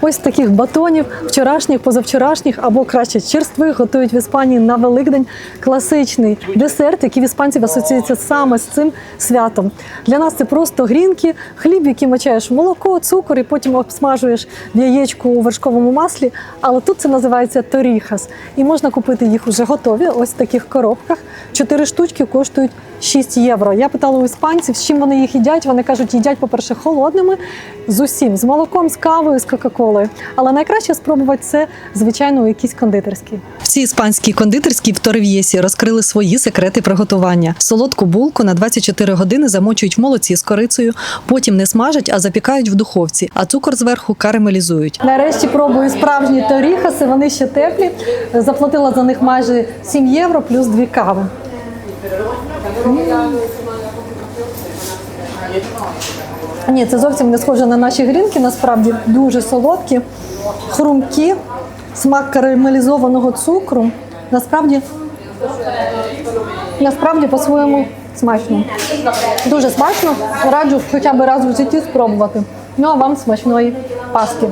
ось таких батонів, вчорашніх, позавчорашніх або краще черствих готують в Іспанії на Великдень. Класичний десерт, який в іспанців асоціюється саме з цим святом. Для нас це просто грінки, хліб, який мочаєш в молоко, цукор і потім обсмажуєш в яєчку у вершковому маслі. Але тут це називається торіхас. І можна купити їх уже готові, ось в таких коробках. Чотири штучки коштують 6 євро. Я питала у іспанців, з чим вони їх їдять. Вони кажуть, їдять, по-перше, холодними з усім, з молоком, з кавою, з кока-колою. Але найкраще спробувати це, звичайно, у якійсь кондитерській. В цій іспанській кондитерській в Торев'єсі розкрили свої секрети приготування. Солодку булку на 24 години замочують в молоці з корицею, потім не смажать, а запікають в духовці, а цукор зверху карамелізують. Нарешті пробую справжні торіхаси, вони ще теплі. Заплатила за них майже 7 євро плюс дві кави. Ні, це зовсім не схоже на наші грінки, насправді дуже солодкі, хрумкі, смак карамелізованого цукру. Насправді, насправді по-своєму смачно. Дуже смачно. Раджу хоча б раз в житті спробувати. Ну а вам смачної паски.